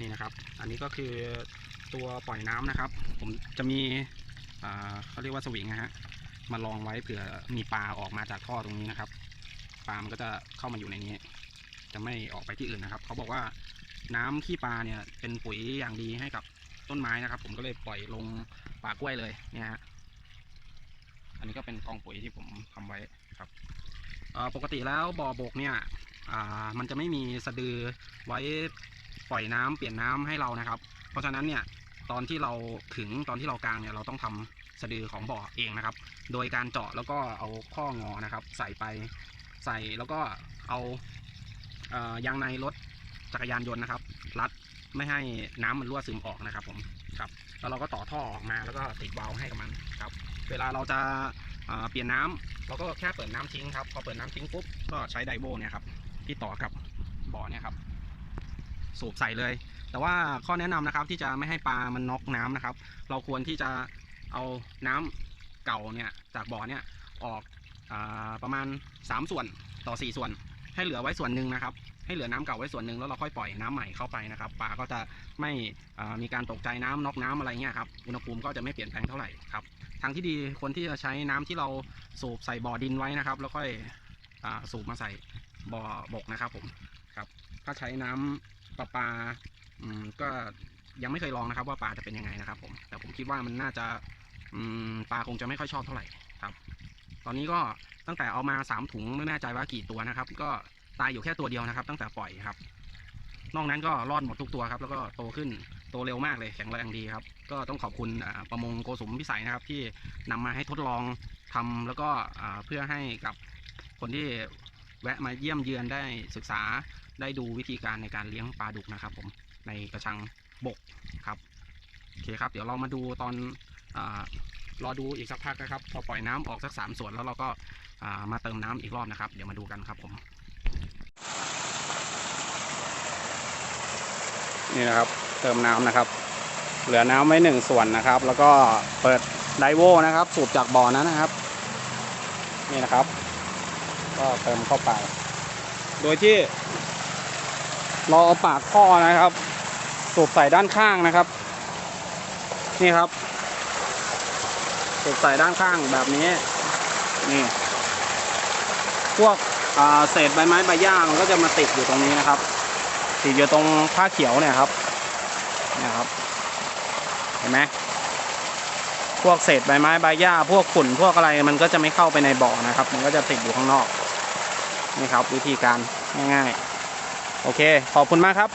นี่นะครับ อันนี้ก็คือตัวปล่อยน้ำนะครับ ผมจะมีเขาเรียกว่าสวิงนะฮะมาลองไว้เผื่อมีปลาออกมาจากท่อตรงนี้นะครับ ปลามันก็จะเข้ามาอยู่ในนี้ จะไม่ออกไปที่อื่นนะครับ เขาบอกว่าน้ำขี้ปลาเนี่ยเป็นปุ๋ยอย่างดีให้กับต้นไม้นะครับ ผมก็เลยปล่อยลงป่ากล้วยเลยเนี่ยฮะอันนี้ก็เป็นกองปุ๋ยที่ผมทำไว้ครับปกติแล้วบ่อบกเนี่ยมันจะไม่มีสะดือไว้ ปล่อยน้ำเปลี่ยนน้ำให้เรานะครับ เพราะฉะนั้นเนี่ยตอนที่เราถึงตอนที่เรากลางเนี่ยเราต้องทำสะดือของบ่อเองนะครับ โดยการเจาะแล้วก็เอาข้องอนะครับ ใส่ไปใส่แล้วก็เอาเออยางในรถจักรยานยนต์นะครับ รัดไม่ให้น้ำมันรั่วซึมออกนะครับ ผมครับแล้วเราก็ต่อท่อออกมาแล้วก็ติดวาล์วให้กับมันครับ เวลาเราจะเเปลี่ยนน้ำเราก็แค่เปิดน้ำทิ้งครับพอเปิดน้ำทิ้งปุ๊บก็ใช้ไดโวเนี่ยครับที่ต่อกับ สูบใส่เลย แต่ว่าข้อแนะนำนะครับที่จะไม่ให้ปลามันน็อกน้ำนะครับ เราควรที่จะเอาน้ำเก่าเนี่ยจากบ่อเนี่ยออกอประมาณ 3 ส่วนต่อ 4 ส่วน ให้เหลือไว้ส่วนหนึ่งนะครับ ให้เหลือน้ำเก่าไว้ส่วนหนึ่งแล้วเราค่อยปล่อยน้ำใหม่เข้าไปนะครับปลาก็จะไม่มีการตกใจน้ำน็อกน้ำอะไรเงี้ยครับอุณหภูมิก็จะไม่เปลี่ยนแปลงเท่าไหร่ครับทางที่ดีคนที่จะใช้น้ำที่เราสูบใส่บ่อดินไว้นะครับ แล้วค่อยอสูบมาใส่บ่อบกนะครับผมครับ ถ้าใช้น้ำ ประปาอืมก็ยังไม่เคยลองนะครับ ว่าปลาจะเป็นยังไงนะครับผมแต่ผมคิดว่ามันน่าจะอืมปลาคงจะไม่ค่อยชอบเท่าไหร่ครับ ตอนนี้ก็ตั้งแต่เอามาสามถุงไม่แน่ใจว่ากี่ตัวนะครับ ก็ตายอยู่แค่ตัวเดียวนะครับ ตั้งแต่ปล่อยครับ นอกนั้นก็รอดหมดทุกตัวครับ แล้วก็โตขึ้นโตเร็วมากเลยแข็งแรงดีครับ ก็ต้องขอบคุณประมงโกสุมพิสัยนะครับ ที่นำมาให้ทดลองทำแล้วก็เพื่อให้กับคนที่แวะมาเยี่ยมเยือนได้ศึกษา ได้ดูวิธีการในการเลี้ยงปลาดุกนะครับ ผมในกระชังบกครับโอเคครับ เดี๋ยวเรามาดูตอนอรอดูอีกสักพักนะครับ พอปล่อยน้ำออกสักสามส่วนแล้วเราก็ามาเติมน้ำอีกรอบนะครับ เดี๋ยวมาดูกันครับผม นี่นะครับเติมน้ำนะครับ เหลือน้ำไว้หนึ่งส่วนนะครับ แล้วก็เปิดไดโวนะครับ สูบจากบ่อนั้นนะครับ นี่นะครับ ก็เติมเข้าไป โดยที่ เราเอาปากท่อนะครับ สูบใส่ด้านข้างนะครับ นี่ครับ สูบใส่ด้านข้างแบบนี้ นี่ พวกเศษใบไม้ใบหญ้ามันก็จะมาติดอยู่ตรงนี้นะครับ ติดอยู่ตรงผ้าเขียวเนี่ยครับเนี่ยครับ เห็นไหมพวกเศษใบไม้ใบหญ้าพวกฝุ่นพวกอะไรมันก็จะไม่เข้าไปในบ่อนะครับ มันก็จะติดอยู่ข้างนอก นี่ครับ วิธีการง่ายๆ โอเค ขอบคุณมากครับ